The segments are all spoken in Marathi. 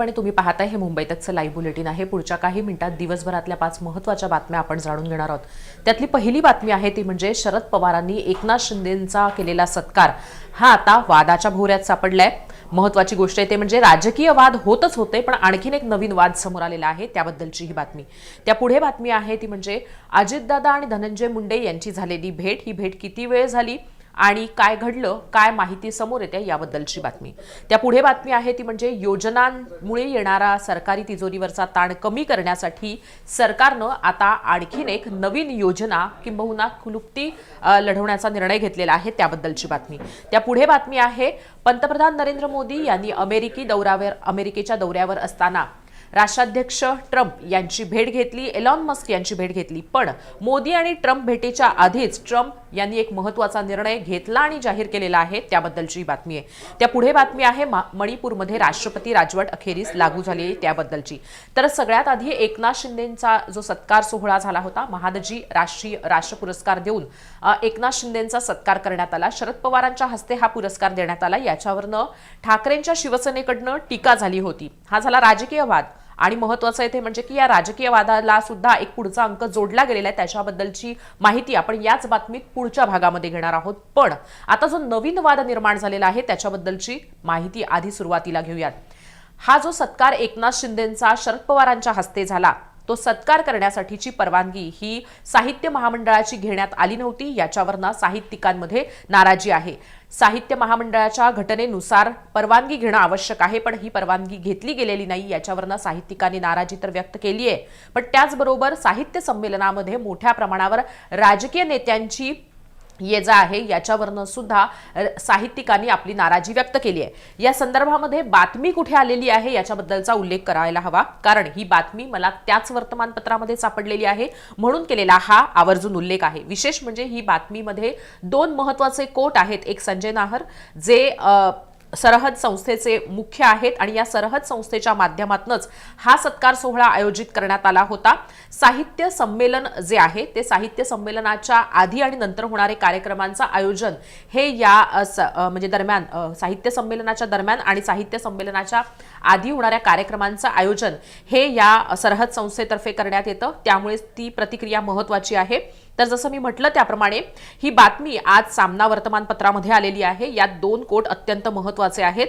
पण तुम्ही पाहताय हे मुंबई तकचं लाईव्ह बुलेटिन आहे. पुढच्या काही मिनिटात दिवसभरातल्या पाच महत्त्वाच्या बातम्या आपण जाणून घेणार आहोत. त्यातली पहिली बातमी आहे ती म्हणजे शरद पवारांनी एकनाथ शिंदेंचा केलेला सत्कार. हा आता वादाच्या भोवऱ्यात सापडलाय. महत्वाची गोष्ट आहे ते म्हणजे राजकीय वाद होतच होते पण आणखीन एक नवीन वाद समोर आलेला आहे त्याबद्दलची ही बातमी. त्या पुढे बातमी आहे ती म्हणजे अजितदादा आणि धनंजय मुंडे यांची झालेली भेट. ही भेट किती वेळ झाली? आणि काय घडलं काय माहिती समोर येते याबद्दलची बातमी. त्या पुढे बातमी आहे ती म्हणजे योजनांमुळे येणारा सरकारी तिजोरीवरचा ताण कमी करण्यासाठी सरकारनं आता आणखीन एक नवीन योजना किंबहुना क्लुप्ती लढवण्याचा निर्णय घेतलेला आहे त्याबद्दलची बातमी. त्या पुढे बातमी आहे पंतप्रधान नरेंद्र मोदी यांनी अमेरिकी दौऱ्यावर अमेरिकेच्या दौऱ्यावर असताना राष्ट्राध्यक्ष ट्रम्प यांची भेट घेतली एलॉन मस्क यांची भेट घेतली. पण मोदी आणि ट्रम्प भेटीच्या आधीच ट्रम्प यांनी एक महत्त्वाचा निर्णय घेतला आणि जाहीर केलेला आहे. त्याबद्दलची बातमी आहे. त्या पुढे बातमी आहे मणिपूरमध्ये राष्ट्रपती राजवट अखेरीस लागू झाली त्याबद्दलची. तर सगळ्यात आधी एकनाथ शिंदेचा जो सत्कार सोहळा झाला होता महादजी राष्ट्रीय राष्ट्र पुरस्कार देऊन एकनाथ शिंदेचा सत्कार करण्यात आला. शरद पवारांच्या हस्ते हा पुरस्कार देण्यात आला. याच्यावरनं ठाकरेंच्या शिवसेनेकडनं टीका झाली होती. हा झाला राजकीय वाद. आणि महत्वाचं आहे ते म्हणजे की या राजकीय वादाला सुद्धा एक पुढचा अंक जोडला गेलेला आहे. त्याच्याबद्दलची माहिती आपण याच बातमीत पुढच्या भागामध्ये घेणार आहोत. पण आता जो नवीन वाद निर्माण झालेला आहे त्याच्याबद्दलची माहिती आधी सुरुवातीला घेऊयात. हा जो सत्कार एकनाथ शिंदेचा शरद पवारांच्या हस्ते झाला तो सत्कार करण्यासाठीची परवानगी ही साहित्य महामंडळाची घेण्यात आली नव्हती याच्यावरनं साहित्यिकांमध्ये नाराजी आहे. साहित्य महामंडळाच्या घटनेनुसार परवानगी घेणं आवश्यक आहे पण ही परवानगी घेतली गेलेली नाही याच्यावरनं साहित्यिकांनी नाराजी तर व्यक्त केली आहे पण त्याचबरोबर साहित्य संमेलनामध्ये मोठ्या प्रमाणावर राजकीय नेत्यांची ये जा आहे याच्यावरनं सुद्धा साहित्यिकांनी आपली नाराजी व्यक्त केली आहे. या संदर्भामध्ये बातमी कुठे आलेली आहे याच्याबद्दलचा उल्लेख करायला हवा. कारण ही बातमी मला त्याच वर्तमानपत्रामध्ये सापडलेली आहे. म्हणून केलेला हा आवर्जून उल्लेख आहे. विशेष म्हणजे ही बातमीमध्ये दोन महत्त्वाचे कोट आहेत. एक संजय नाहर जे आ, सरहद संस्थेचे मुख्य आहेत आणि या सरहद संस्थेच्या माध्यमातूनच हा सत्कार सोहळा आयोजित करण्यात आला होता. साहित्य संमेलन जे आहे ते साहित्य संमेलनाच्या आधी आणि नंतर होणारे कार्यक्रमांचं आयोजन हे या स- म्हणजे दरम्यान साहित्य संमेलनाच्या दरम्यान आणि साहित्य संमेलनाच्या आधी होणाऱ्या कार्यक्रमांचं आयोजन हे या सरहद संस्थेतर्फे करण्यात येतं. त्यामुळे ती प्रतिक्रिया महत्वाची आहे. तर जसं मी म्हटलं त्याप्रमाणे ही बातमी आज सामना वर्तमानपत्रामध्ये आलेली आहे. यात दोन कोट अत्यंत महत्त्वाचे आहेत.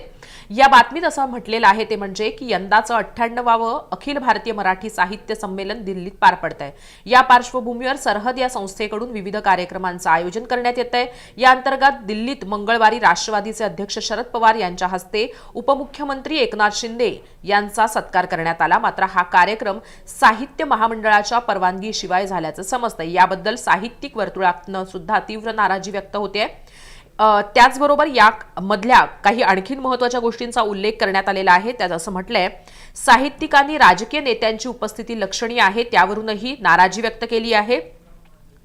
या बातमीत असं म्हटलेलं आहे ते म्हणजे की यंदाचं अठ्ठ्याण्णवावं अखिल भारतीय मराठी साहित्य संमेलन दिल्लीत पार पडत आहे या पार्श्वभूमीवर सरहद या संस्थेकडून विविध कार्यक्रमांचं आयोजन करण्यात येत आहे या अंतर्गत दिल्लीत मंगळवारी राष्ट्रवादीचे अध्यक्ष शरद पवार यांच्या हस्ते उपमुख्यमंत्री एकनाथ शिंदे यांचा सत्कार करण्यात आला. मात्र हा कार्यक्रम साहित्य महामंडळाच्या परवानगीशिवाय झाल्याचं समजतं याबद्दल साहित्यिक वर्तुळातनं सुद्धा तीव्र नाराजी व्यक्त होते त्याचबरोबर या मधल्या काही आणखीन महत्त्वाच्या गोष्टींचा उल्लेख करण्यात आलेला आहे. त्यात असं म्हटलंय साहित्यिकांनी राजकीय नेत्यांची उपस्थिती लक्षणीय आहे त्यावरूनही नाराजी व्यक्त केली आहे.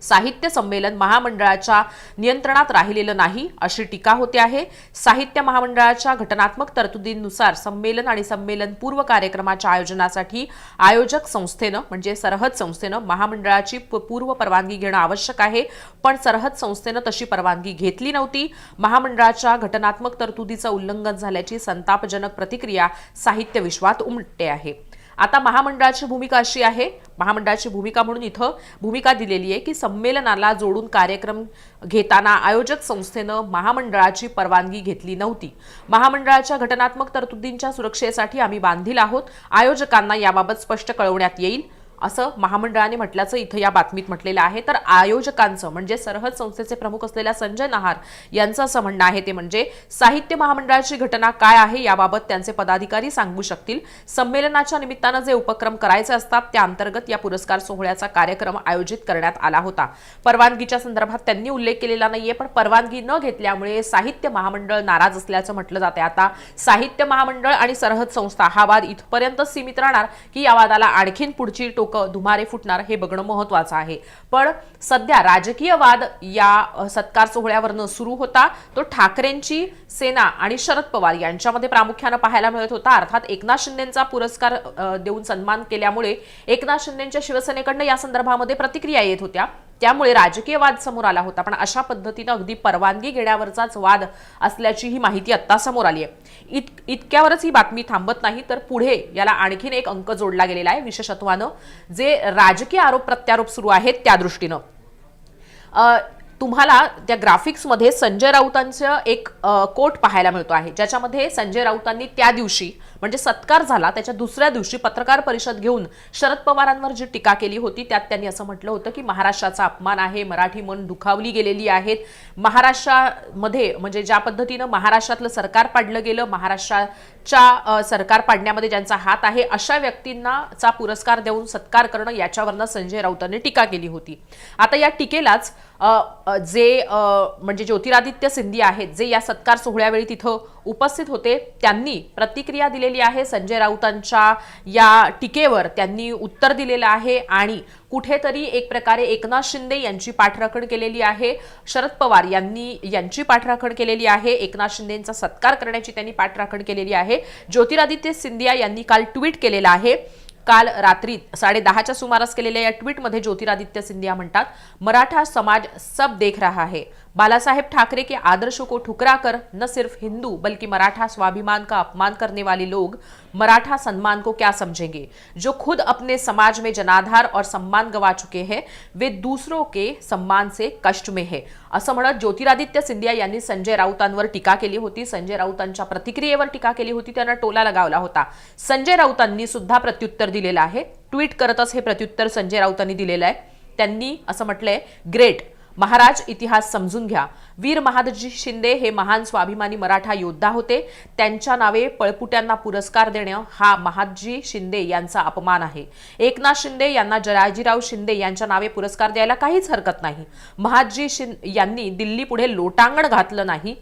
साहित्य संमेलन महामंडळाच्या नियंत्रणात राहिलेलं नाही अशी टीका होते आहे. साहित्य महामंडळाच्या घटनात्मक तरतुदींनुसार संमेलन आणि संमेलन पूर्व कार्यक्रमाच्या आयोजनासाठी आयोजक संस्थेनं म्हणजे सरहद संस्थेनं महामंडळाची प- पूर्व परवानगी घेणं आवश्यक आहे. पण सरहद संस्थेनं तशी परवानगी घेतली नव्हती. महामंडळाच्या घटनात्मक तरतुदीचं उल्लंघन झाल्याची संतापजनक प्रतिक्रिया साहित्य विश्वात उमटते आहे. आता महामंडळाची भूमिका अशी आहे महामंडळाची भूमिका म्हणून इथं भूमिका दिलेली आहे की संमेलनाला जोडून कार्यक्रम घेताना आयोजक संस्थेनं महामंडळाची परवानगी घेतली नव्हती. महामंडळाच्या घटनात्मक तरतुदींच्या सुरक्षेसाठी आम्ही बांधील आहोत. आयोजकांना याबाबत स्पष्ट कळवण्यात येईल. असं महामंडळाने म्हटल्याचं इथं या बातमीत म्हटलेलं आहे. तर आयोजकांचं म्हणजे सरहद संस्थेचे प्रमुख असलेल्या संजय नहार यांचं असं म्हणणं आहे ते म्हणजे साहित्य महामंडळाची घटना काय आहे याबाबत त्यांचे पदाधिकारी सांगू शकतील. संमेलनाच्या निमित्तानं जे उपक्रम करायचे असतात त्या अंतर्गत या पुरस्कार सोहळ्याचा कार्यक्रम आयोजित करण्यात आला होता. परवानगीच्या संदर्भात त्यांनी उल्लेख केलेला नाहीये पण परवानगी न घेतल्यामुळे साहित्य महामंडळ नाराज असल्याचं म्हटलं जाते आता साहित्य महामंडळ आणि सरहद संस्था हा वाद इथपर्यंत सीमित राहणार की या वादाला आणखीन पुढची टोकं धुमारे फुटणार हे बघणं महत्वाचं आहे. पण सध्या राजकीय वाद या सत्कार सोहळ्यावरनं सुरू होता. तो ठाकरेंची सेना आणि शरद पवार यांच्यामध्ये प्रामुख्यानं पाहायला मिळत होता. अर्थात एकनाथ शिंदेचा पुरस्कार देऊन सन्मान केल्यामुळे एकनाथ शिंदेच्या शिवसेनेकडनं या संदर्भामध्ये प्रतिक्रिया येत होत्या. त्यामुळे राजकीय वाद समोर आला होता. पण अशा पद्धतीनं अगदी परवानगी घेण्यावरचाच वाद असल्याची ही माहिती आत्ता समोर आली आहे. इत इतक्यावरच ही बातमी थांबत नाही तर पुढे याला आणखीन एक अंक जोडला गेलेला आहे. विशेषत्वानं जे राजकीय आरोप प्रत्यारोप सुरू आहेत त्या दृष्टीनं. तुम्हाला त्या ग्राफिक्समध्ये संजय राऊतांचं एक कोट पाहायला मिळतो आहे. ज्याच्यामध्ये संजय राऊतांनी त्या दिवशी म्हणजे सत्कार झाला त्याच्या दुसऱ्या दिवशी पत्रकार परिषद घेऊन शरद पवारांवर जी टीका केली होती त्यात त्यांनी असं म्हटलं होतं की महाराष्ट्राचा अपमान आहे मराठी मन दुखावली गेलेली आहेत. महाराष्ट्रामध्ये म्हणजे ज्या पद्धतीनं महाराष्ट्रातलं सरकार पाडलं गेलं महाराष्ट्राच्या सरकार पाडण्यामध्ये ज्यांचा हात आहे अशा व्यक्तींना चा पुरस्कार देऊन सत्कार करणं याच्यावरनं संजय राऊतांनी टीका केली होती. आता या टीकेलाच जे म्हणजे ज्योतिरादित्य सिंधी आहेत जे या सत्कार सोहळ्यावेळी तिथं उपस्थित होते. त्यांनी प्रतिक्रिया दिलेली आहे. संजय राऊतांच्या या टीकेवर त्यांनी उत्तर दिलेलं आहे आणि कुठेतरी एक प्रकारे एकनाथ शिंदे यांची पाठराखण केलेली आहे. शरद पवार यांनी यांची पाठराखण केलेली आहे. एकनाथ शिंदेचा सत्कार करण्याची त्यांनी पाठराखण केलेली आहे. ज्योतिरादित्य सिंधिया यांनी काल ट्विट केलेलं आहे. काल रात्री साडे दहाच्या सुमारास केलेल्या या ट्विटमध्ये ज्योतिरादित्य सिंधिया म्हणतात मराठा समाज सब देख रहा है. बालासाहेब ठाकरे के आदर्शों को ठुकरा कर न सिर्फ़ हिंदू बल्कि मराठा स्वाभिमान का अपमान करने वाले लोग मराठा सम्मान को क्या समझेंगे? जो खुद अपने समाज में जनाधार और सम्मान गवा चुके हैं, वे दूसरों के सम्मान से कष्ट में है। असं म्हणत ज्योतिरादित्य सिंधिया यांनी संजय राऊतांवर टीका केली होती, संजय राऊतांच्या प्रतिक्रियेवर टीका केली होती, त्यांना टोला लगावला होता। संजय राऊतांनी सुद्धा प्रत्युत्तर दिलेलं आहे. ट्विट करतच हे प्रत्युत्तर संजय राऊतांनी दिलेलं आहे. त्यांनी असं म्हटलंय, ग्रेट महाराज इतिहास समजून घ्या. वीर महादजी शिंदे हे महान स्वाभिमानी मराठा योद्धा होते. त्यांच्या नावे पळपुट्यांना पुरस्कार देणं हा महादजी शिंदे यांचा अपमान आहे. एकनाथ शिंदे यांना जयाजीराव शिंदे यांच्या नावे पुरस्कार द्यायला काहीच हरकत नाही. महादजी शिंदे यांनी दिल्ली पुढे लोटांगण घातलं नाही.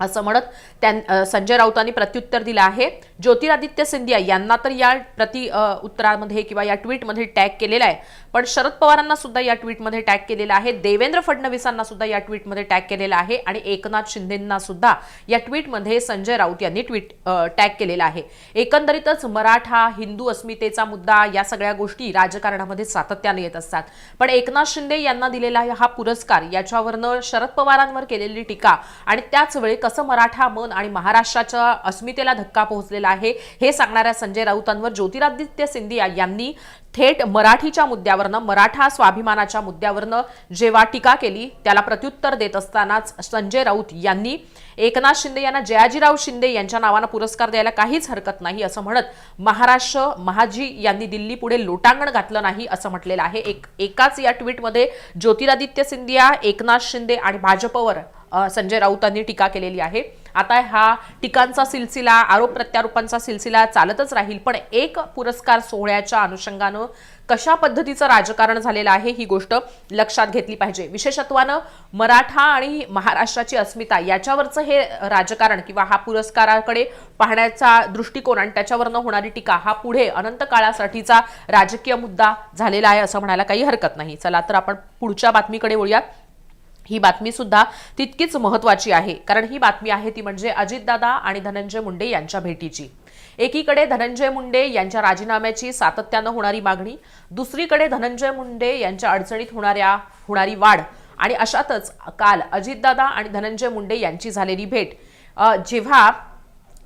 असं म्हणत त्यां संजय राऊतांनी प्रत्युत्तर दिलं आहे. ज्योतिरादित्य सिंधिया यांना तर या प्रति उत्तरामध्ये किंवा या ट्विटमध्ये टॅग केलेला आहे. पण शरद पवारांना सुद्धा या ट्विटमध्ये टॅग केलेला आहे. देवेंद्र फडणवीसांना सुद्धा या ट्विटमध्ये टॅग केलेला आहे. आणि एकनाथ शिंदेंना सुद्धा या ट्विटमध्ये संजय राऊत यांनी ट्विट टॅग केलेला आहे. एकंदरीतच मराठा हिंदू अस्मितेचा मुद्दा या सगळ्या गोष्टी राजकारणामध्ये सातत्याने येत असतात. पण एकनाथ शिंदे यांना दिलेला हा पुरस्कार याच्यावरनं शरद पवारांवर केलेली टीका आणि त्याच वेळी कसं मराठा मन आणि महाराष्ट्राच्या अस्मितेला धक्का पोहोचलेला आहे हे सांगणाऱ्या संजय राऊतांवर ज्योतिरादित्य सिंधिया यांनी थेट मराठीच्या मुद्द्यावरनं मराठा स्वाभिमानाच्या मुद्द्यावरनं जेव्हा टीका केली त्याला प्रत्युत्तर देत असतानाच संजय राऊत यांनी एकनाथ शिंदे यांना जयाजीराव शिंदे यांच्या नावानं पुरस्कार द्यायला काहीच हरकत नाही असं म्हणत महाराष्ट्र महाजी यांनी दिल्ली पुढे लोटांगण घातलं नाही असं म्हटलेलं आहे. एक एकाच या ट्विटमध्ये ज्योतिरादित्य सिंधिया एकनाथ शिंदे आणि भाजपवर संजय राऊतांनी टीका केलेली आहे. आता हा टीकांचा सिलसिला आरोप प्रत्यारोपांचा सिलसिला चालतच राहील पण एक पुरस्कार सोहळ्याच्या अनुषंगानं कशा पद्धतीचं राजकारण झालेलं आहे ही गोष्ट लक्षात घेतली पाहिजे. विशेषत्वानं मराठा आणि महाराष्ट्राची अस्मिता याच्यावरचं हे राजकारण किंवा हा पुरस्काराकडे पाहण्याचा दृष्टिकोन आणि त्याच्यावरनं होणारी टीका हा पुढे अनंत काळासाठीचा राजकीय मुद्दा झालेला आहे असं म्हणायला काही हरकत नाही. चला तर आपण पुढच्या बातमीकडे वळूयात. ही बातमी सुद्धा तितकीच महत्वाची आहे. कारण ही बातमी आहे ती म्हणजे अजितदादा आणि धनंजय मुंडे यांच्या भेटीची. एकीकडे धनंजय मुंडे यांच्या राजीनाम्याची सातत्यानं होणारी मागणी दुसरीकडे धनंजय मुंडे यांच्या अडचणीत होणाऱ्या होणारी वाढ आणि अशातच काल अजितदादा आणि धनंजय मुंडे यांची झालेली भेट. जेव्हा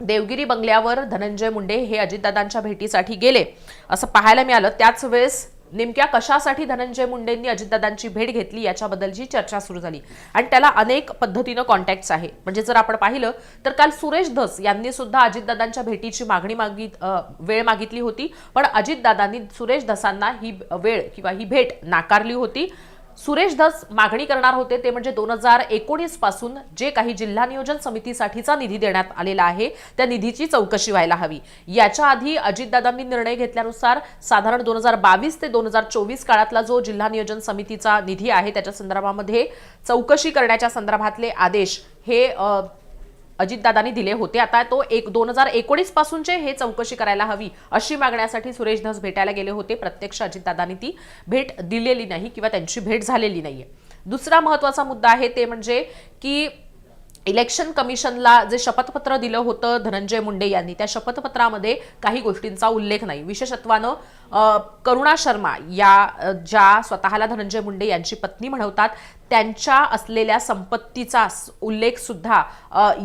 देवगिरी बंगल्यावर धनंजय मुंडे हे अजितदादांच्या भेटीसाठी गेले असं पाहायला मिळालं त्याच वेळेस नेमक्या कशासाठी धनंजय मुंडेंनी अजितदादांची भेट घेतली याच्याबद्दलची चर्चा सुरू झाली. आणि त्याला अनेक पद्धतीनं कॉन्टॅक्ट्स आहे. म्हणजे जर आपण पाहिलं तर काल सुरेश धस यांनी सुद्धा अजितदादांच्या भेटीची मागणी मागित वेळ मागितली होती. पण अजितदादांनी सुरेश धसांना ही वेळ किंवा ही भेट नाकारली होती. सुरेश धस मागणी करणार होते ते म्हणजे दोन हजार एकोणीसपासून जे काही जिल्हा नियोजन समितीसाठीचा निधी देण्यात आलेला आहे त्या निधीची चौकशी व्हायला हवी. याच्या आधी अजितदादांनी निर्णय घेतल्यानुसार साधारण दोन हजार बावीस ते दोन हजार चोवीस काळातला जो जिल्हा नियोजन समितीचा निधी आहे त्याच्या संदर्भामध्ये चौकशी करण्याच्या संदर्भातले आदेश हे अजितदादांनी दिले होते. आता तो एक दोन हजार एकोणीस पासूनचे हे चौकशी करायला हवी अशी मागण्यासाठी सुरेश धस भेटायला गेले होते. प्रत्यक्ष अजितदादांनी ती भेट दिलेली नाही किंवा त्यांची भेट झालेली नाहीये. दुसरा महत्त्वाचा मुद्दा आहे ते म्हणजे की इलेक्शन कमिशनला जे शपथपत्र दिलं होतं धनंजय मुंडे यांनी त्या शपथपत्रामध्ये काही गोष्टींचा उल्लेख नाही. विशेषत्वानं करुणा शर्मा या ज्या स्वतःला धनंजय मुंडे यांची पत्नी म्हणवतात त्यांच्या असलेल्या संपत्तीचा स- उल्लेख सुद्धा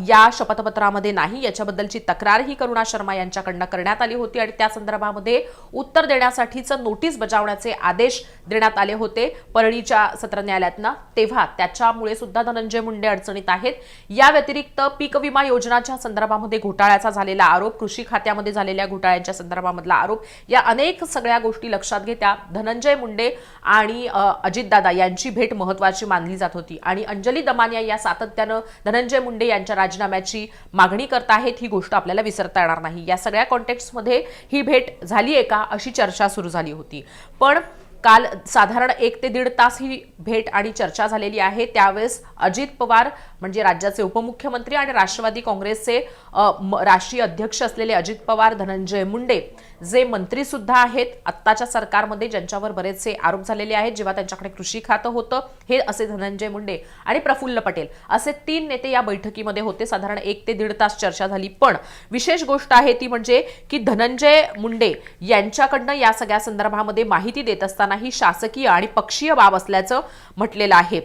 या शपथपत्रामध्ये नाही. याच्याबद्दलची तक्रारही करुणा शर्मा यांच्याकडनं करण्यात आली होती आणि त्या संदर्भामध्ये उत्तर देण्यासाठीचं नोटीस बजावण्याचे आदेश देण्यात आले होते. परळीच्या सत्र न्यायालयातनं तेव्हा त्याच्यामुळे सुद्धा धनंजय मुंडे अडचणीत आहेत. या व्यतिरिक्त पीक विमा योजनाच्या संदर्भामध्ये घोटाळ्याचा झालेला आरोप कृषी खात्यामध्ये झालेल्या घोटाळ्यांच्या संदर्भामधला आरोप या अनेक सगळ्या गोष्टी लक्षात घेत्या. धनंजय मुंडे आणि अजितदादा यांची भेट महत्वाची मानली जात होती. आणि अंजली दमानिया या सातत्यानं धनंजय मुंडे यांच्या राजीनाम्याची मागणी करत आहेत ही गोष्ट आपल्याला विसरता येणार नाही. या सगळ्या कॉन्टेक्स्टमध्ये ही भेट झाली आहे का अशी चर्चा सुरू झाली होती. पण काल साधारण एक ते दीड तास ही भेट आणि चर्चा झालेली आहे. त्यावेळेस अजित पवार म्हणजे राज्याचे उपमुख्यमंत्री आणि राष्ट्रवादी काँग्रेसचे राष्ट्रीय अध्यक्ष असलेले अजित पवार धनंजय मुंडे जे मंत्री सुद्धा आहेत आत्ताच्या सरकारमध्ये ज्यांच्यावर बरेचसे आरोप झालेले आहेत जेव्हा त्यांच्याकडे कृषी खातं होतं हे असे धनंजय मुंडे आणि प्रफुल्ल पटेल असे तीन नेते या बैठकीमध्ये होते. साधारण एक ते दीड तास चर्चा झाली. पण विशेष गोष्ट आहे ती म्हणजे की धनंजय मुंडे यांच्याकडनं या सगळ्या संदर्भामध्ये माहिती देत असताना ही शासकीय आणि पक्षीय बाब असल्याचं म्हटलेलं आहे.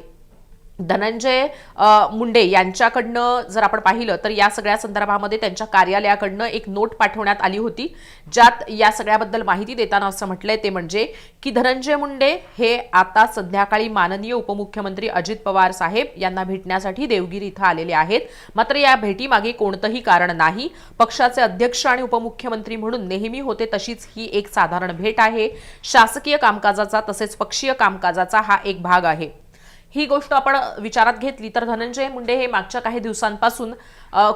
धनंजय मुंडे यांच्याकडनं जर आपण पाहिलं तर या सगळ्या संदर्भामध्ये त्यांच्या कार्यालयाकडनं एक नोट पाठवण्यात आली होती ज्यात या सगळ्याबद्दल माहिती देताना असं म्हटलंय ते म्हणजे की धनंजय मुंडे हे आता संध्याकाळी माननीय उपमुख्यमंत्री अजित पवार साहेब यांना भेटण्यासाठी देवगिरी इथं आलेले आहेत. मात्र या भेटीमागे कोणतंही कारण नाही. पक्षाचे अध्यक्ष आणि उपमुख्यमंत्री म्हणून नेहमी होते तशीच ही एक साधारण भेट आहे. शासकीय कामकाजाचा तसेच पक्षीय कामकाजाचा हा एक भाग आहे. ही गोष्ट आपण विचारात घेतली तर धनंजय मुंडे हे मागच्या काही दिवसांपासून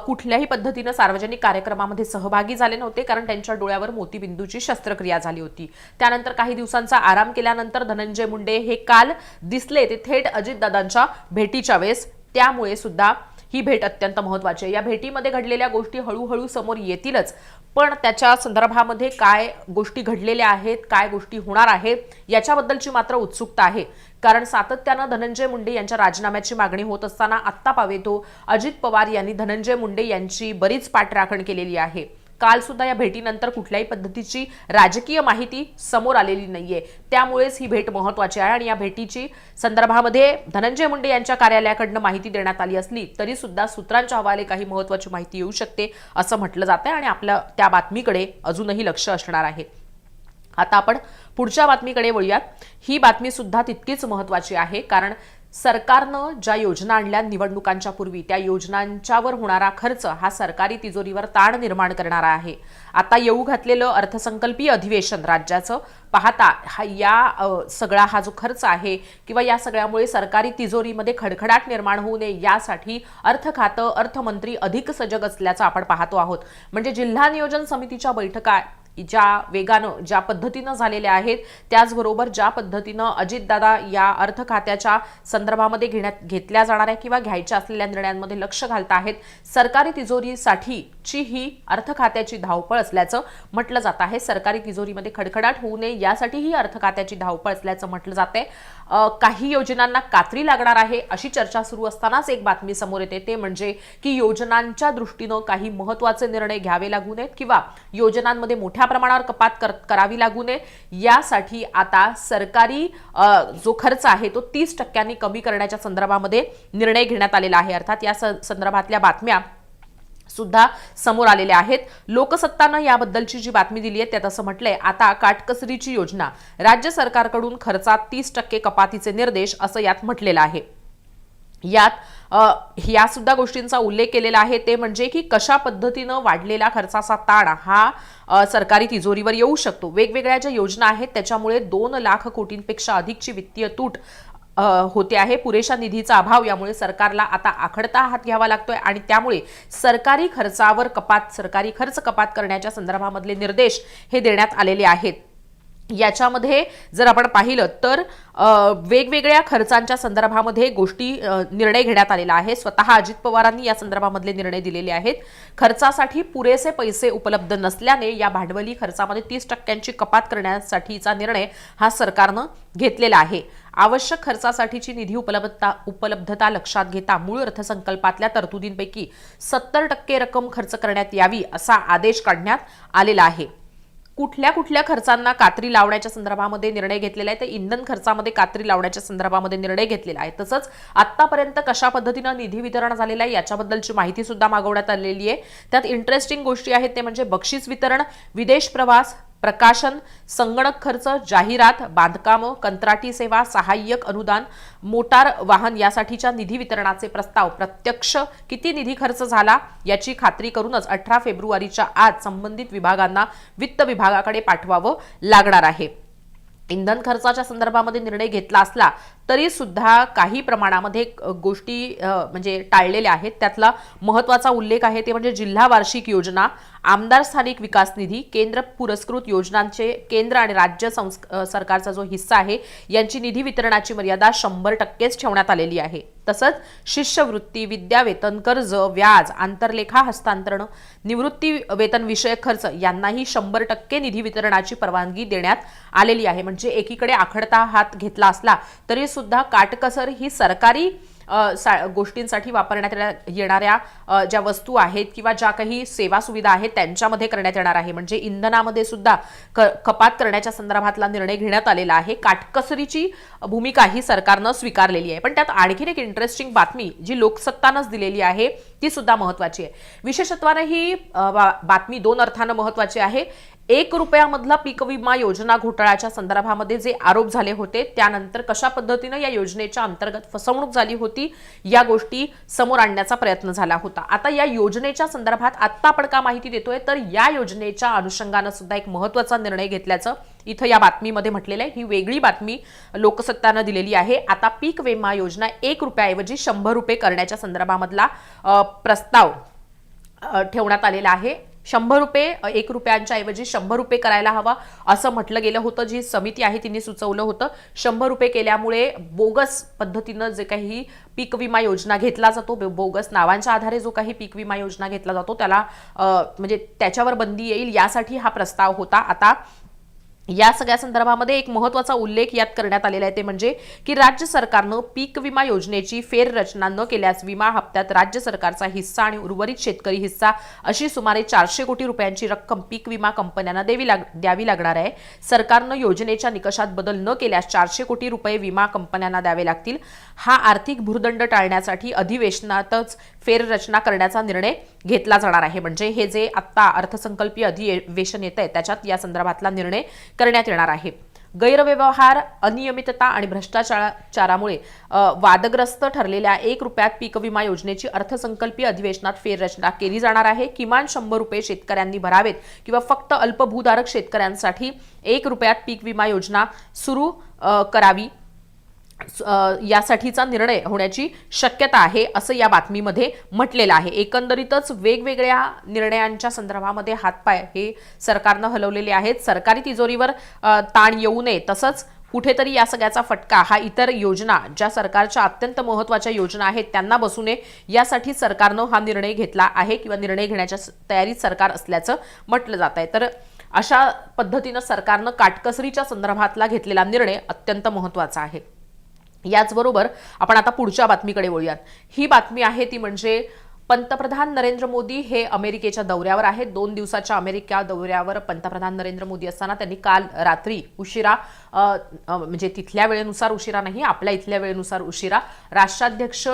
कुठल्याही पद्धतीनं सार्वजनिक कार्यक्रमामध्ये सहभागी झाले नव्हते कारण त्यांच्या डोळ्यावर मोतीबिंदूची शस्त्रक्रिया झाली होती. त्यानंतर काही दिवसांचा आराम केल्यानंतर धनंजय मुंडे हे काल दिसले ते थेट अजितदादांच्या भेटीच्या वेळेस. त्यामुळे सुद्धा ही भेट अत्यंत महत्वाची आहे. या भेटीमध्ये घडलेल्या गोष्टी हळूहळू समोर येतीलच. पण त्याच्या संदर्भामध्ये काय गोष्टी घडलेल्या आहेत काय गोष्टी होणार आहेत याच्याबद्दलची मात्र उत्सुकता आहे. कारण सातत्यानं धनंजय मुंडे यांच्या राजीनाम्याची मागणी होत असताना आत्ता पावेतो अजित पवार यांनी धनंजय मुंडे यांची बरीच पाठराखण केलेली आहे. काल सुद्धा या भेटीनंतर कुठल्याही पद्धतीची राजकीय माहिती समोर आलेली नाहीये. त्यामुळेच ही भेट महत्वाची आहे आणि या भेटीची संदर्भामध्ये धनंजय मुंडे यांच्या कार्यालयाकडनं माहिती देण्यात आली असली तरी सुद्धा सूत्रांच्या हवाले काही महत्वाची माहिती येऊ शकते असं म्हटलं जात आहे आणि आपलं त्या बातमीकडे अजूनही लक्ष असणार आहे. आता आपण पुढच्या बातमीकडे वळूयात. ही बातमी सुद्धा तितकीच महत्वाची आहे कारण सरकारनं ज्या योजना आणल्या निवडणुकांच्या पूर्वी त्या योजनांच्यावर होणारा खर्च हा सरकारी तिजोरीवर ताण निर्माण करणारा आहे. आता येऊ घातलेलं अर्थसंकल्पीय अधिवेशन राज्याचं पाहता हा या सगळा हा जो खर्च आहे किंवा या सगळ्यामुळे सरकारी तिजोरीमध्ये खडखडाट निर्माण होऊ नये यासाठी अर्थ खातं अर्थमंत्री अधिक सजग असल्याचं आपण पाहतो आहोत. म्हणजे जिल्हा नियोजन समितीच्या बैठका ज्या वेगानं ज्या पद्धतीनं झालेल्या आहेत त्याचबरोबर ज्या पद्धतीनं अजितदादा या अर्थ खात्याच्या संदर्भामध्ये घेण्यात घेतल्या जाणाऱ्या किंवा घ्यायच्या असलेल्या निर्णयांमध्ये लक्ष घालत आहेत सरकारी तिजोरीसाठीची ही अर्थ खात्याची धावपळ असल्याचं म्हटलं जात आहे. सरकारी तिजोरीमध्ये खडखडाट होऊ नये यासाठी ही अर्थ खात्याची धावपळ असल्याचं म्हटलं जाते काही योजनांना कात्री लागणार आहे अशी चर्चा सुरू असतानाच एक बातमी समोर येते. ते म्हणजे की योजनांच्या दृष्टीनं काही महत्त्वाचे निर्णय घ्यावे लागू नयेत किंवा योजनांमध्ये मोठ्या प्रमाणावर कपात कर, करावी लागू नये. यासाठी आता सरकारी जो खर्च आहे तो तीस टक्क्यांनी कमी करण्याच्या संदर्भामध्ये निर्णय घेण्यात आलेला आहे. अर्थात या स- संदर्भातल्या बातम्या सुद्धा समोर आलेले आहेत. लोकसत्तानं याबद्दलची जी बातमी दिली आहे त्यात असं म्हटलंय आता काटकसरीची योजना. राज्य सरकारकडून खर्चात तीस टक्के कपातीचे निर्देश असं यात म्हटलेलं आहे. यात या सुद्धा गोष्टींचा उल्लेख केलेला आहे. ते म्हणजे की कशा पद्धतीनं वाढलेला खर्चाचा ताण हा सरकारी तिजोरीवर येऊ शकतो. वेगवेगळ्या ज्या योजना आहेत त्याच्यामुळे दोन लाख कोटींपेक्षा अधिकची वित्तीय तूट होते आहे. पुरेशा निधीचा अभाव यामुळे सरकारला आता आखडता हात घ्यावा लागतोय आणि त्यामुळे सरकारी खर्चावर कपात सरकारी खर्च कपात करण्याच्या संदर्भामधले निर्देश हे देण्यात आलेले आहेत. याच्यामध्ये जर आपण पाहिलं तर वेगवेगळ्या खर्चांच्या संदर्भामध्ये गोष्टी निर्णय घेण्यात आलेला आहे. स्वतः अजित पवारांनी या संदर्भामधले निर्णय दिलेले आहेत. खर्चासाठी पुरेसे पैसे उपलब्ध नसल्याने या भांडवली खर्चामध्ये तीस टक्क्यांची कपात करण्यासाठीचा निर्णय हा सरकारनं घेतलेला आहे. आवश्यक खर्चासाठीची निधी उपलब्धता उपलब्धता लक्षात घेता मूळ अर्थसंकल्पातल्या तरतुदींपैकी सत्तर टक्के रक्कम खर्च करण्यात यावी असा आदेश काढण्यात आलेला आहे. कुठल्या कुठल्या खर्चांना कात्री लावण्याच्या संदर्भामध्ये निर्णय घेतलेला आहे तर इंधन खर्चामध्ये कात्री लावण्याच्या संदर्भामध्ये निर्णय घेतलेला आहे. तसंच आतापर्यंत कशा पद्धतीनं निधी वितरण झालेलं आहे याच्याबद्दलची माहिती सुद्धा मागवण्यात आलेली आहे. त्यात इंटरेस्टिंग गोष्टी आहेत ते म्हणजे बक्षीस वितरण विदेश प्रवास प्रकाशन संगणक खर्च जाहिरात बांधकामं कंत्राटी सेवा सहाय्यक अनुदान मोटार वाहन यासाठीच्या निधी वितरणाचे प्रस्ताव प्रत्यक्ष किती निधी खर्च झाला याची खात्री करूनच अठरा फेब्रुवारीच्या आज संबंधित विभागांना वित्त विभागाकडे पाठवावं लागणार आहे. इंधन खर्चाच्या संदर्भामध्ये निर्णय घेतला असला तरी सुद्धा काही प्रमाणामध्ये गोष्टी म्हणजे टाळलेल्या आहेत. त्यातला महत्त्वाचा उल्लेख आहे ते म्हणजे जिल्हा वार्षिक योजना आमदार स्थानिक विकास निधी केंद्र पुरस्कृत योजनांचे केंद्र आणि राज्य संस् सरकारचा जो हिस्सा आहे यांची निधी वितरणाची मर्यादा शंभर टक्केच ठेवण्यात आलेली आहे. तसंच शिष्यवृत्ती विद्यावेतन कर्ज व्याज आंतरलेखा हस्तांतरण निवृत्ती वेतन विषयक खर्च यांनाही शंभर टक्के निधी वितरणाची परवानगी देण्यात आलेली आहे. म्हणजे एकीकडे आखडता हात घेतला असला तरी सुद्धा काटकसर ही सरकारी सा- गोष्टींसाठी वापरण्यात येणाऱ्या ज्या वस्तू आहेत किंवा ज्या काही सेवा सुविधा आहेत त्यांच्यामध्ये करण्यात येणार आहे. म्हणजे इंधनामध्ये सुद्धा क- कपात करण्याच्या संदर्भातला निर्णय घेण्यात आलेला आहे. काटकसरीची भूमिका ही सरकारनं स्वीकारलेली आहे. पण त्यात आणखीन एक इंटरेस्टिंग बातमी जी लोकसत्तानंच दिलेली आहे ती सुद्धा महत्वाची आहे. विशेषत्वानं ही बातमी दोन अर्थानं महत्वाची आहे. एक रुपयामधला पीक विमा योजना घोटाळ्याच्या संदर्भामध्ये जे आरोप झाले होते त्यानंतर कशा पद्धतीनं या योजनेच्या अंतर्गत फसवणूक झाली होती या गोष्टी समोर आणण्याचा प्रयत्न झाला होता. आता या योजनेच्या संदर्भात आत्ता आपण का माहिती देतोय? तर या योजनेच्या अनुषंगानं सुद्धा एक महत्त्वाचा निर्णय घेतल्याचं इथं या बातमीमध्ये म्हटलेलं आहे. ही वेगळी बातमी लोकसत्तानं दिलेली आहे. आता पीक विमा योजना एक रुपयाऐवजी शंभर रुपये करण्याच्या संदर्भामधला प्रस्ताव ठेवण्यात आलेला आहे. शंभर रुपये एक रुपयांच्या ऐवजी शंभर रुपये करायला हवा असं म्हटलं गेलं होतं. जी समिती आहे तिने सुचवलं होतं. शंभर रुपये केल्यामुळे बोगस पद्धतीनं जे काही पीक विमा योजना घेतला जातो बोगस नावांच्या आधारे जो काही पीक विमा योजना घेतला जातो त्याला म्हणजे त्याच्यावर बंदी येईल यासाठी हा प्रस्ताव होता. आता या सगळ्या संदर्भामध्ये एक महत्त्वाचा उल्लेख यात करण्यात आलेला आहे. ते म्हणजे की राज्य सरकारनं पीक विमा योजनेची फेररचना न केल्यास विमा हप्त्यात राज्य सरकारचा हिस्सा आणि उर्वरित शेतकरी हिस्सा अशी सुमारे चारशे कोटी रुपयांची रक्कम पीक विमा कंपन्यांना द्यावी लाग द्यावी लागणार आहे. सरकारनं योजनेच्या निकषात बदल न केल्यास चारशे कोटी रुपये विमा कंपन्यांना द्यावे लागतील. हा आर्थिक भूर्दंड टाळण्यासाठी अधिवेशनातच फेररचना करण्याचा निर्णय घेतला जाणार आहे. म्हणजे हे जे आत्ता अर्थसंकल्पीय अधिवेशन येत आहे त्याच्यात या संदर्भातला निर्णय करण्यात येणार आहे. गैरव्यवहार अनियमितता आणि भ्रष्टाचारामुळे वादग्रस्त ठरलेल्या एक रुपयात पीक विमा योजनेची अर्थसंकल्पीय अधिवेशनात फेररचना केली जाणार आहे. किमान शंभर रुपये शेतकऱ्यांनी भरावेत किंवा फक्त अल्पभूधारक शेतकऱ्यांसाठी एक रुपयात पीक विमा योजना सुरू करावी. यासाठीचा निर्णय होण्याची शक्यता आहे असं या बातमीमध्ये म्हटलेलं आहे. एकंदरीतच वेगवेगळ्या निर्णयांच्या संदर्भामध्ये हातपाय हे सरकारनं हलवलेले आहेत. सरकारी तिजोरीवर ताण येऊ नये. तसंच कुठेतरी या सगळ्याचा फटका हा इतर योजना ज्या सरकारच्या अत्यंत महत्त्वाच्या योजना आहेत त्यांना बसू नये. यासाठी सरकारनं हा निर्णय घेतला आहे किंवा निर्णय घेण्याच्या तयारीत सरकार असल्याचं म्हटलं जात आहे. तर अशा पद्धतीनं सरकारनं काटकसरीच्या संदर्भातला घेतलेला निर्णय अत्यंत महत्त्वाचा आहे. याचबरोबर आपण आता पुढच्या बातमीकडे वळूयात. ही बातमी आहे ती म्हणजे पंतप्रधान नरेंद्र मोदी हे अमेरिकेच्या दौऱ्यावर आहेत. दोन दिवसाच्या अमेरिका दौऱ्यावर पंतप्रधान नरेंद्र मोदी असताना त्यांनी काल रात्री उशिरा म्हणजे तिथल्या वेळेनुसार उशिरा नाही आपल्या इथल्या वेळेनुसार उशिरा राष्ट्राध्यक्ष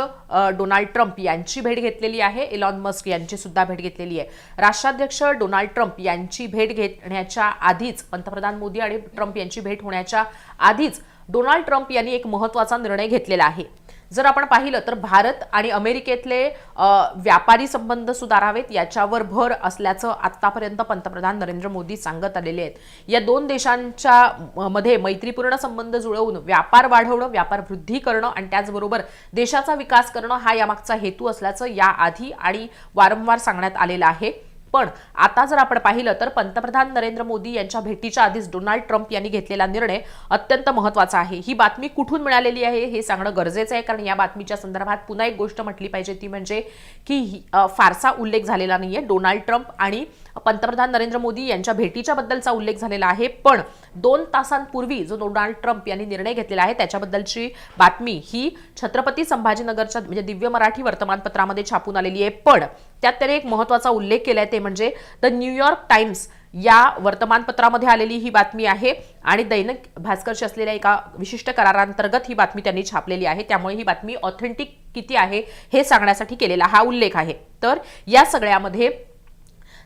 डोनाल्ड ट्रम्प यांची भेट घेतलेली आहे. इलॉन मस्क यांची सुद्धा भेट घेतलेली आहे. राष्ट्राध्यक्ष डोनाल्ड ट्रम्प यांची भेट घेण्याच्या आधीच पंतप्रधान मोदी आणि ट्रम्प यांची भेट होण्याच्या आधीच डोनाल्ड ट्रम्प यांनी एक महत्त्वाचा निर्णय घेतलेला आहे. जर आपण पाहिलं तर भारत आणि अमेरिकेतले व्यापारी संबंध सुधारावेत याच्यावर भर असल्याचं आत्तापर्यंत पंतप्रधान नरेंद्र मोदी सांगत आलेले आहेत. या दोन देशांच्या मध्ये मैत्रीपूर्ण संबंध जुळवून व्यापार वाढवणं व्यापार वृद्धी करणं आणि त्याचबरोबर देशाचा विकास करणं हा यामागचा हेतू असल्याचं याआधी आणि वारंवार सांगण्यात आलेलं आहे. पण आता जर आपण पाहिलं तर पंतप्रधान नरेंद्र मोदी यांच्या भेटीच्या आधीच डोनाल्ड ट्रम्प यांनी घेतलेला निर्णय अत्यंत महत्त्वाचा आहे. ही बातमी कुठून मिळालेली आहे हे सांगणं गरजेचं आहे कारण या बातमीच्या संदर्भात पुन्हा एक गोष्ट म्हटली पाहिजे ती म्हणजे की ही- फारसा उल्लेख झालेला नाहीये. डोनाल्ड ट्रम्प आणि पंतप्रधान नरेंद्र मोदी यांच्या भेटीच्या बद्दलचा उल्लेख झालेला आहे. पण दोन तासांपूर्वी जो डोनाल्ड ट्रम्प यांनी निर्णय घेतलेला आहे त्याच्याबद्दलची बातमी ही छत्रपती संभाजीनगरच्या म्हणजे दिव्य मराठी वर्तमानपत्रामध्ये छापून आलेली आहे. पण त्यात त्याने एक महत्त्वाचा उल्लेख केलाय ते म्हणजे द न्यूयॉर्क टाइम्स या वर्तमानपत्रामध्ये आलेली ही बातमी आहे आणि दैनिक भास्करशी असलेल्या एका विशिष्ट करारांतर्गत ही बातमी त्यांनी छापलेली आहे. त्यामुळे ही बातमी ऑथेंटिक किती आहे हे सांगण्यासाठी केलेला हा उल्लेख आहे. तर या सगळ्यामध्ये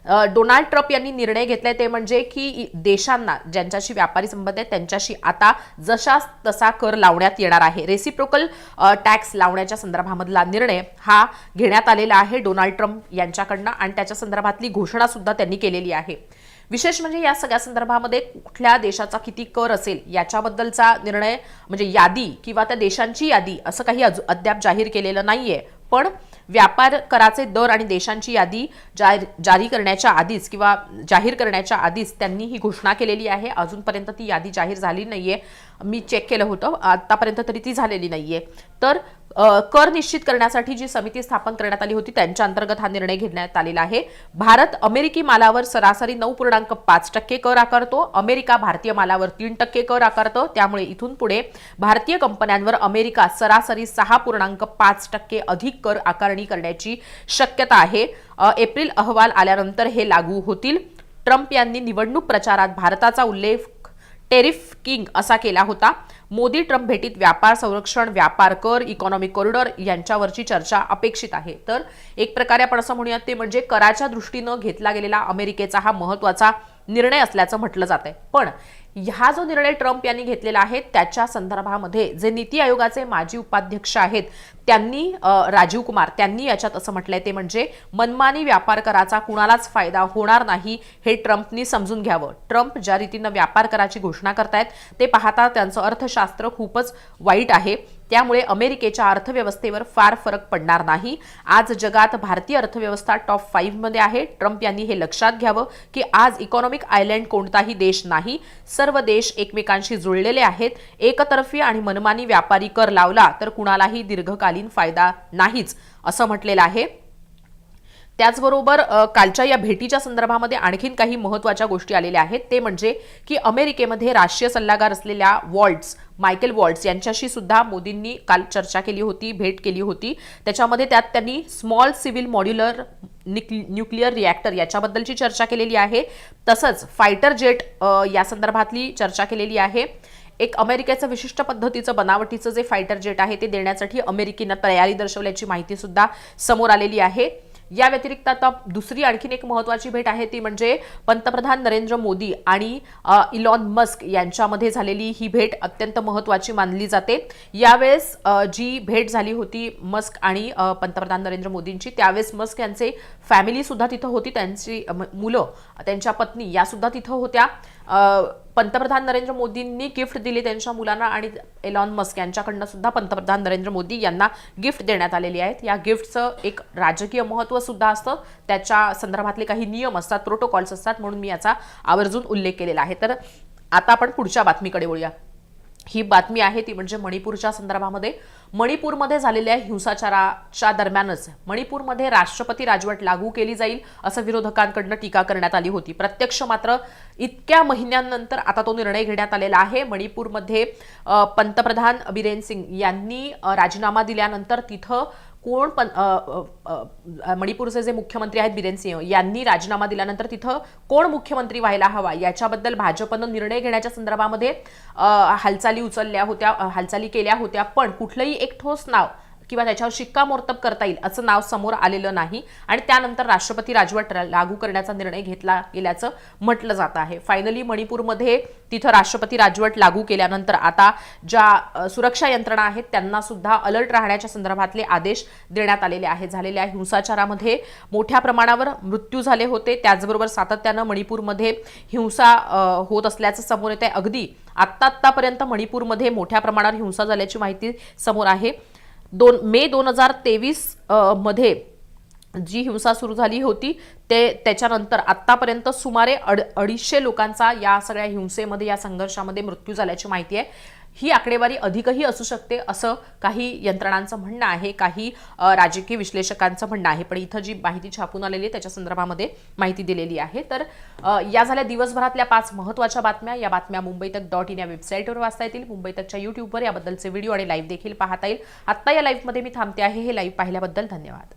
डोनाल्ड ट्रम्प यांनी निर्णय घेतलाय ते म्हणजे की देशांना ज्यांच्याशी व्यापारी संबंध आहेत त्यांच्याशी आता जशा तसा कर लावण्यात येणार आहे. रेसिप्रोकल टॅक्स लावण्याच्या संदर्भामधला निर्णय हा घेण्यात आलेला आहे डोनाल्ड ट्रम्प यांच्याकडनं आणि त्याच्या संदर्भातली घोषणा सुद्धा त्यांनी केलेली आहे. विशेष म्हणजे या सगळ्या संदर्भामध्ये कुठल्या देशाचा किती कर असेल याच्याबद्दलचा निर्णय म्हणजे यादी किंवा त्या देशांची यादी असं काही अजू- अद्याप जाहीर केलेलं नाहीये. पण व्यापार कराचे दर आणि देशांची यादी जाहीर जारी करण्याच्या आधीच किंवा जाहीर करण्याच्या आधीच त्यांनी ही घोषणा केलेली आहे. अजूनपर्यंत ती यादी जाहीर झाली नाही आहे मी चेक केलं होतं. आतापर्यंत तरी ती झालेली नाही आहे तर कर निश्चित करण्यासाठी जी समिती स्थापन करण्यात आली होती त्यांच्या अंतर्गत हा निर्णय घेण्यात आलेला आहे. भारत अमेरिकी मालावर सरासरी नऊ पूर्णांक पाच टक्के कर आकारतो. अमेरिका भारतीय मालावर तीन टक्के कर आकारतो. त्यामुळे इथून पुढे भारतीय कंपन्यांवर अमेरिका सरासरी सहा पूर्णांक पाच टक्के अधिक कर आकारणी करण्याची शक्यता आहे. एप्रिल अहवाल आल्यानंतर हे लागू होतील. ट्रम्प यांनी निवडणूक प्रचारात भारताचा उल्लेख टेरिफ किंग असा केला होता. मोदी ट्रम्प भेटीत व्यापार संरक्षण व्यापार कर इकॉनॉमिक कॉरिडॉर यांच्यावरची चर्चा अपेक्षित आहे. तर एक प्रकारे आपण असं म्हणूयात ते म्हणजे कराच्या दृष्टीनं घेतला गेलेला अमेरिकेचा हा महत्त्वाचा निर्णय असल्याचं म्हटलं जात आहे पण हा जो निर्णय ट्रम्प यांनी घेतलेला आहे त्याच्या संदर्भामध्ये जे नीती आयोगाचे माजी उपाध्यक्ष आहेत त्यांनी राजीव कुमार त्यांनी याच्यात असं म्हटलंय ते म्हणजे मनमानी व्यापार कराचा कुणालाच फायदा होणार नाही हे ट्रम्पनी समजून घ्यावं. ट्रम्प ज्या रीतीनं व्यापार कराची घोषणा करतायत ते पाहता त्यांचं अर्थशास्त्र खूपच वाईट आहे. त्यामुळे अमेरिकेच्या अर्थव्यवस्थेवर फार फरक पडणार नाही. आज जगात भारतीय अर्थव्यवस्था टॉप फाईव्हमध्ये आहे. ट्रम्प यांनी हे लक्षात घ्यावं की आज इकॉनॉमिक आयलँड कोणताही देश नाही. सर्व देश एकमेकांशी जुळलेले आहेत. एकतर्फी आणि मनमानी व्यापारी कर लावला तर कुणालाही दीर्घकालीन फायदा नाहीच असं म्हटलेलं आहे. त्याचबरोबर कालच्या या भेटीच्या संदर्भामध्ये आणखीन काही महत्त्वाच्या गोष्टी आलेल्या आहेत. ते म्हणजे की अमेरिकेमध्ये राष्ट्रीय सल्लागार असलेल्या वॉल्ट्स मायकेल वॉल्ट्स यांच्याशी सुद्धा मोदींनी काल चर्चा केली होती भेट केली होती. त्याच्यामध्ये त्यात त्यांनी small civil modular nuclear reactor याच्याबद्दलची चर्चा केलेली आहे. तसंच फायटर जेट या संदर्भातली चर्चा केलेली आहे. एक अमेरिकेचं विशिष्ट पद्धतीचं बनावटीचं जे फायटर जेट आहे ते देण्यासाठी अमेरिकेनं तयारी दर्शवल्याची माहिती सुद्धा समोर आलेली आहे. या व्यतिरिक्त आता दुसरी आणखीन एक महत्वाची भेट आहे ती म्हणजे पंतप्रधान नरेंद्र मोदी आणि इलॉन मस्क यांच्यामध्ये झालेली ही भेट अत्यंत महत्वाची मानली जाते. यावेळेस जी भेट झाली होती मस्क आणि पंतप्रधान नरेंद्र मोदींची त्यावेळेस मस्क यांचे फॅमिली सुद्धा तिथं होती. त्यांची म- मुलं त्यांच्या पत्नी या सुद्धा तिथं होत्या. पंतप्रधान नरेंद्र मोदींनी गिफ्ट दिली त्यांच्या मुलांना आणि एलॉन मस्क यांच्याकडनं सुद्धा पंतप्रधान नरेंद्र मोदी यांना गिफ्ट देण्यात आलेली आहेत. या गिफ्टचं एक राजकीय महत्त्व सुद्धा असतं. त्याच्या संदर्भातले काही नियम असतात प्रोटोकॉल्स असतात म्हणून मी याचा आवर्जून उल्लेख केलेला आहे. तर आता आपण पुढच्या बातमीकडे वळूया. ही बातमी आहे ती म्हणजे मणिपूरच्या संदर्भामध्ये. मणिपूरमध्ये झालेल्या हिंसाचाराच्या दरम्यानच मणिपूरमध्ये राष्ट्रपती राजवट लागू केली जाईल असं विरोधकांकडनं टीका करण्यात आली होती. प्रत्यक्ष मात्र इतक्या महिन्यांनंतर आता तो निर्णय घेण्यात आलेला आहे. मणिपूरमध्ये पंतप्रधान बिरेन सिंग यांनी राजीनामा दिल्यानंतर तिथं कोण पण मणिपूरचे जे मुख्यमंत्री आहेत बिरेन सिंह यांनी राजीनामा दिल्यानंतर तिथं कोण मुख्यमंत्री व्हायला हवा याच्याबद्दल भाजपनं निर्णय घेण्याच्या संदर्भामध्ये हालचाली उचलल्या होत्या हालचाली केल्या होत्या पण कुठलंही एक ठोस नाव किंवा त्याच्यावर शिक्कामोर्तब करता येईल असं नाव समोर आलेलं नाही. आणि त्यानंतर राष्ट्रपती राजवट रा- लागू करण्याचा निर्णय घेतला गेल्याचं म्हटलं जात आहे. फायनली मणिपूरमध्ये तिथं राष्ट्रपती राजवट लागू केल्यानंतर आता ज्या सुरक्षा यंत्रणा आहेत त्यांना सुद्धा अलर्ट राहण्याच्या संदर्भातले आदेश देण्यात आलेले आहेत झालेल्या हिंसाचारामध्ये मोठ्या प्रमाणावर मृत्यू झाले होते. त्याचबरोबर सातत्यानं मणिपूरमध्ये हिंसा होत असल्याचं समोर येत आहे अगदी आत्ता आत्तापर्यंत मणिपूरमध्ये मोठ्या प्रमाणावर हिंसा झाल्याची माहिती समोर आहे. दोन मे दोन हजार तेवीसमध्ये जी हिंसा सुरू झाली होती ते त्याच्यानंतर आत्तापर्यंत सुमारे अड अडीचशे लोकांचा या सगळ्या हिंसेमध्ये या संघर्षामध्ये मृत्यू झाल्याची माहिती आहे. ही आकडेवारी अधिकही असू शकते असं काही यंत्रणांचं म्हणणं आहे काही राजकीय विश्लेषकांचं म्हणणं आहे. पण इथं जी माहिती छापून आलेली आहे त्याच्या संदर्भामध्ये माहिती दिलेली आहे. तर या झाल्या दिवसभरातल्या पाच महत्त्वाच्या बातम्या या बातम्या मुंबई तक डॉट इन या वेबसाईटवर वाचता येतील. मुंबई तकच्या युट्यूबवर याबद्दलचे व्हिडिओ आणि लाईव्ह देखील पाहता येईल. आत्ता या लाईव्हमध्ये मी थांबते आहे. हे लाईव्ह पाहिल्याबद्दल धन्यवाद.